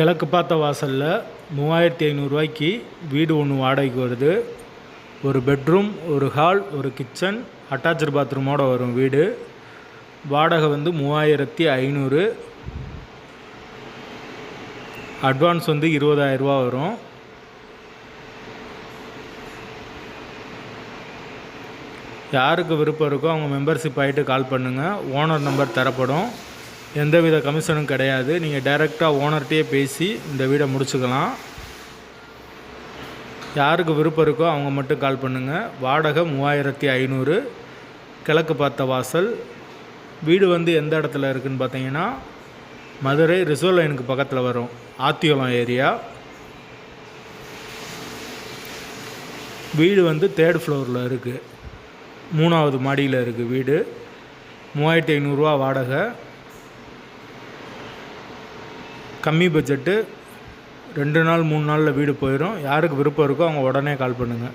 கிழக்கு பார்த்த வாசலில் மூவாயிரத்தி ஐநூறுரூவாய்க்கு வீடு ஒன்று வாடகைக்கு வருது. ஒரு பெட்ரூம் ஒரு ஹால் ஒரு கிச்சன் அட்டாச்சு பாத்ரூமோடு வரும் வீடு. வாடகை வந்து மூவாயிரத்தி ஐநூறு. அட்வான்ஸ் வந்து இருபதாயிரரூபா வரும். யாருக்கு விருப்பம் இருக்கோ அவங்க மெம்பர்ஷிப் ஆகிட்டு கால் பண்ணுங்கள் ஓனர் நம்பர் தரப்படும். எந்தவித கமிஷனும் கிடையாது. நீங்கள் டைரெக்டாக ஓனர்கிட்டயே பேசி இந்த வீடை முடிச்சுக்கலாம். யாருக்கு விருப்பம் இருக்கோ அவங்க மட்டும் கால் பண்ணுங்கள் வாடகை மூவாயிரத்தி ஐநூறு. கிழக்கு பார்த்த வாசல். வீடு வந்து எந்த இடத்துல இருக்குதுன்னு பார்த்தீங்கன்னா மதுரை ரிசர்வ் லைனுக்கு பக்கத்தில் வரும். ஆத்தியோளம் ஏரியா. வீடு வந்து தேர்ட் ஃப்ளோரில் இருக்குது மூணாவது மாடியில் இருக்குது வீடு. மூவாயிரத்தி ஐநூறுரூவா வாடகை. கம்மி பட்ஜெட்டு ரெண்டு நாள் மூணு நாளில் வீடு போயிடும். யாருக்கு விருப்பம் இருக்கோ அவங்க உடனே கால் பண்ணுங்கள்